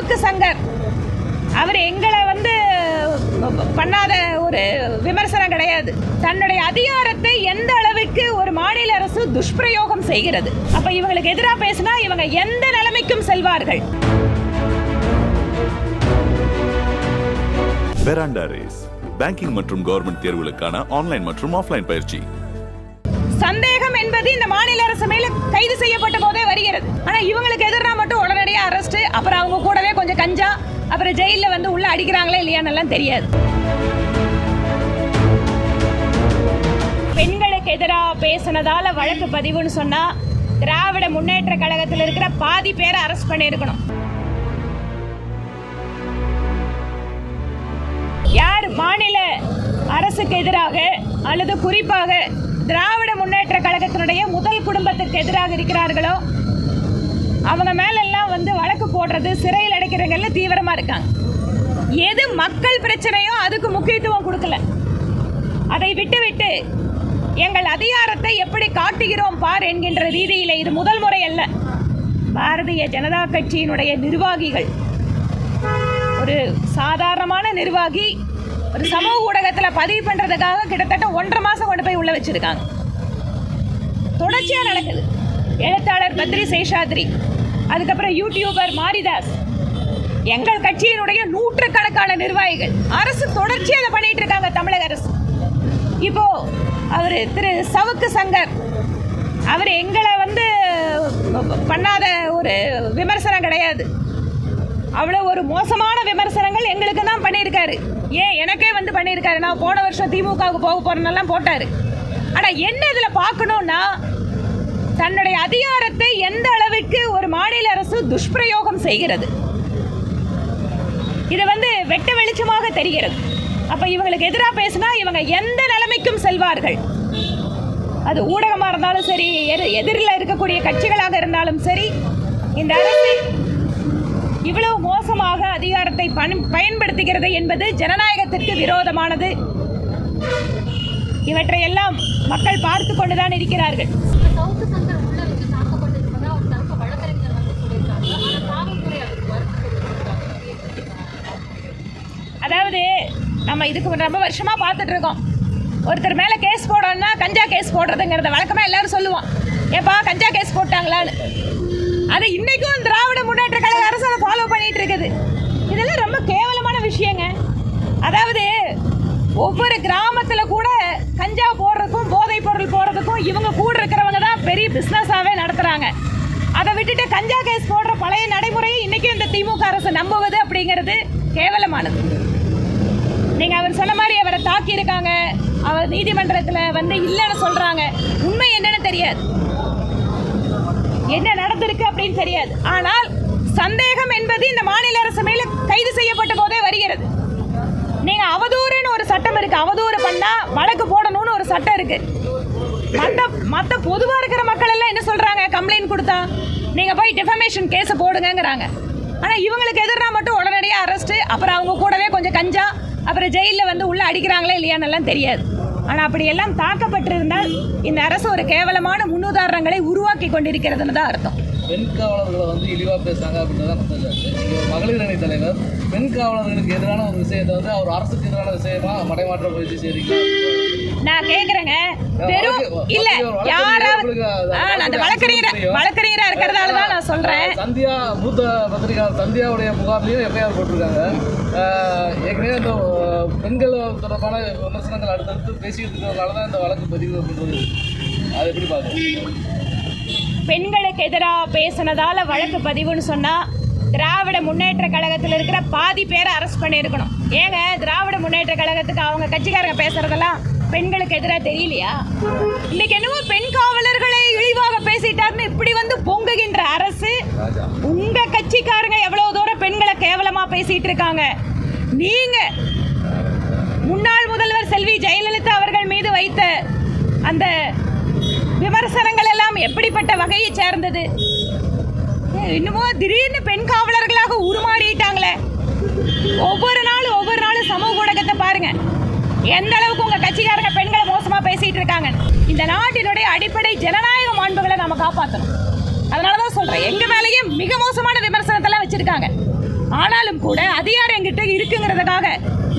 சவுக்கு சங்கர் அவர் எங்களை வந்து பண்ணாத ஒரு விமர்சனம் கிடையாது. தன்னுடைய அதிகாரத்தை எந்த அளவுக்கு ஒரு மாநில அரசு துஷ்பிரயோகம் செய்கிறது. அப்ப இவங்களுக்கு எதிராக பேசினா இவங்க எந்த நிலைமைக்கும் செல்வார்கள்? பேங்கிங் மற்றும் கவர்மெண்ட் தேர்வுகளுக்கான ஆன்லைன் மற்றும் ஆஃப்லைன் பயிற்சி. சந்தேகம் என்பது இந்த மாநில அரசு மேல கைது செய்யப்பட்ட போதே வருகிறது. ஆனா இவங்களுக்கு எதிராக மட்டும் உடனடியாக அரெஸ்ட் அப்புறம் அவங்க கூடவே கொஞ்சம் கஞ்சா அப்புறம் ஜெயிலில் வந்து உள்ள அடிக்கிறாங்களா இல்லையான்னு தெரியாது. பெண்களுக்கு எதிராக பேசினதால வழக்கு பதிவுன்னு சொன்னா திராவிட முன்னேற்ற கழகத்தில் இருக்கிற பாதி பேரை அரெஸ்ட் பண்ணியிருக்கணும். யார் மாநில அரசுக்கு எதிராக அல்லது குறிப்பாக திராவிட முன்னேற்ற கழகத்தினுடைய முதல் குடும்பத்திற்கு எதிராக இருக்கிறார்களோ அவங்க மேலெல்லாம் வந்து வழக்கு போடுறது சிறையில் அடைக்கிறவங்கல்ல தீவிரமாக இருக்காங்க. எது மக்கள் பிரச்சனையோ அதுக்கு முக்கியத்துவம் கொடுக்கல. அதை விட்டுவிட்டு எங்கள் அதிகாரத்தை எப்படி காட்டுகிறோம் பார் என்கின்ற ரீதியில் இது முதல் முறை அல்ல. பாரதிய ஜனதா கட்சியினுடைய நிர்வாகிகள். ஒரு சாதாரணமான நிர்வாகி ஒரு சமூக ஊடகத்தில் பதிவு பண்ணுறதுக்காக கிட்டத்தட்ட ஒன்றரை மாதம் கொண்டு போய் உள்ள வச்சிருக்காங்க. தொடர்ச்சியாக நடக்குது. எழுத்தாளர் பத்ரி சேஷாத்ரி. அதுக்கப்புறம் யூடியூபர் மாரிதாஸ். எங்கள் கட்சியினுடைய நூற்றுக்கணக்கான நிர்வாகிகள். அரசு தொடர்ச்சியாக அதை பண்ணிட்டு இருக்காங்க தமிழக அரசு. இப்போ அவர் திரு சவுக்கு சங்கர் அவர் எங்களை வந்து பண்ணாத ஒரு விமர்சனம் கிடையாது. அவ்வளோ ஒரு மோசமான விமர்சனங்கள் எங்களுக்கு தான் பண்ணியிருக்காரு. ஏன் எனக்கே வந்து பண்ணியிருக்காரு? நான் போன வருஷம் திமுகவுக்கு போக போகிறேன்னெல்லாம் போட்டார். ஆனால் என்ன இதில் பார்க்கணுன்னா தன்னுடைய அதிகாரத்தை எந்த அளவிற்கு ஒரு மாநில அரசு துஷ்பிரயோகம் செய்கிறது? இது வந்து வெட்ட வெளிச்சமாக தெரிகிறது. அப்போ இவங்களுக்கு எதிராக பேசினா இவங்க எந்த நிலைமைக்கும் செல்வார்கள்? அது ஊடகமாக இருந்தாலும் சரி எது எதிரில் இருக்கக்கூடிய கட்சிகளாக இருந்தாலும் சரி இந்த அரசு இவ்வளவு மோசமாக அதிகாரத்தை பண்- பயன்படுத்துகிறது என்பது ஜனநாயகத்திற்கு விரோதமானது. இவற்றையெல்லாம் மக்கள் பார்த்து கொண்டுதான் இருக்கிறார்கள். அதாவது நம்ம இதுக்கு ரொம்ப வருஷமா பார்த்துட்டு இருக்கோம். ஒருத்தர் மேலே கேஸ் போடணும்னா கஞ்சா கேஸ் போடுறதுங்கிறத வழக்கமாக எல்லாரும் சொல்லுவோம். ஏப்பா கஞ்சா கேஸ் போட்டாங்களான்னு. அது இன்னைக்கும் திராவிட முன்னேற்ற கழக அரசு அதை ஃபாலோ பண்ணிட்டு இருக்குது. இதெல்லாம் ரொம்ப கேவலமான விஷயங்க. அதாவது ஒவ்வொரு கிராமத்தில் கூட கஞ்சா போடுறதுக்கும் போதைப் பொருள் போடுறதுக்கும் இவங்க கூட இருக்கிறவங்க தான் பெரிய பிஸ்னஸாகவே நடத்துகிறாங்க அதை விட்டுட்டு கஞ்சா கேஸ் போடுற பழைய நடைமுறையை இன்றைக்கும் இந்த திமுக அரசு நம்புவது அப்படிங்கிறது கேவலமானது. நீங்கள் அவர் சொன்ன மாதிரி அவரை தாக்கியிருக்காங்க அவர் நீதிமன்றத்தில் வந்து இல்லைன்னு சொல்கிறாங்க உண்மை என்னன்னு தெரியாது. என்ன நடந்திருக்கு அப்படின்னு தெரியாது. ஆனால் சந்தேகம் என்பது இந்த மாநில அரசு மேல கைது செய்யப்பட்ட போதே வருகிறது. நீங்க அவதூறுன்னு ஒரு சட்டம் இருக்கு. அவதூறு பண்ணா வழக்கு போடணும் சட்டம் இருக்கு. மத்த மத்த பொதுவா இருக்கிற மக்கள் எல்லாம் என்ன சொல்றாங்க? கம்ப்ளைண்ட் கொடுத்தா? நீங்க போய் டிஃபமேஷன் கேஸை போடுங்கங்கிறாங்க. ஆனா இவங்களுக்கு எதிராக மட்டும் உடனடியாக அரெஸ்ட் அப்புறம் அவங்க கூடவே கொஞ்சம் கஞ்சா அப்புறம் ஜெயிலில் வந்து உள்ள அடிக்கிறாங்களா இல்லையான்னு தெரியாது. ஆனால் அப்படியெல்லாம் தாக்கப்பட்டிருந்தால் இந்த அரசு ஒரு கேவலமான முன்னுதாரணங்களை உருவாக்கி கொண்டிருக்கிறதுன்னு தான் அர்த்தம். பெண் காவலர்களை வந்து இழிவாக பேசுகிறாங்க அப்படின்றத குற்றச்சாட்டு ஒரு மகளிர் அணி தலைவர் பெண் காவலர்களுக்கு எதிரான ஒரு விஷயத்தை வந்து அவர் அரசுக்கு எதிரான விஷயமா மடைமாற்ற முயற்சி செய்றீங்க நான் வெறும் வழக்கு- இல்ல யாராவது அந்த வழக்கறிஞர். வழக்கறிஞரா இருக்கிறதால தான் நான் சொல்றேன். சந்தியா மூத்த பத்திரிகையாளர் சந்தியாவுடைய முகாம்லையும் எஃப்ஐஆர் போட்டிருக்காங்க. ஏற்கனவே இந்த பெண்கள் தொடர்பான விமர்சனங்கள் அடுத்தடுத்து பேசிட்டு இருக்கிறதுனால தான் இந்த வழக்கு பதிவு அப்படின்றது அதை எப்படி பார்க்குறோம் பெண்களுக்கு எதிராக பேசினதால வழக்கு பதிவுன்னு சொன்னால் திராவிட முன்னேற்ற கழகத்தில் இருக்கிற பாதி பேரை அரெஸ்ட் பண்ணியிருக்கணும். ஏங்க திராவிட முன்னேற்ற கழகத்துக்கு அவங்க கட்சிக்காரங்க பேசுறதெல்லாம் பெண்களுக்கு எதிராக தெரியலையா? இன்னைக்கு என்னவோ பெண் காவலர்களை இழிவாக பேசிட்டாருன்னு இப்படி வந்து பொங்குகின்ற அரசு உங்க கட்சிக்காரங்க எவ்வளவு தூரம் பெண்களை கேவலமா பேசிட்டு இருக்காங்க? நீங்க முன்னாள் முதல்வர் செல்வி ஜெயலலிதா அவர்கள் மீது வைத்த அந்த விமர்சனங்கள் எல்லாம் எப்படிப்பட்ட வகையை சேர்ந்தது? இன்னுமோ திடீர்னு பெண் காவலர்களாக உருமாறிட்டாங்களே. ஒவ்வொரு நாளும் ஒவ்வொரு நாளும் சமூக ஊடகத்தை பாருங்க. எந்த அளவுக்கு உங்க கட்சிக்காரங்க பெண்களை மோசமா பேசிட்டு இருக்காங்க? இந்த நாட்டினுடைய அடிப்படை ஜனநாயக மாண்புகளை நாம காப்பாற்றணும் அதனாலதான் சொல்றேன் எங்க மேலேயே மிக மோசமான விமர்சனத்தெல்லாம் வச்சிருக்காங்க. ஆனாலும் கூட அதிகாரம் எங்கிட்ட இருக்குங்கிறதுக்காக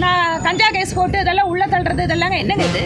நான் கஞ்சா கேஸ் போட்டு இதெல்லாம் உள்ள தள்ளுறது இதெல்லாம் என்னங்க இது?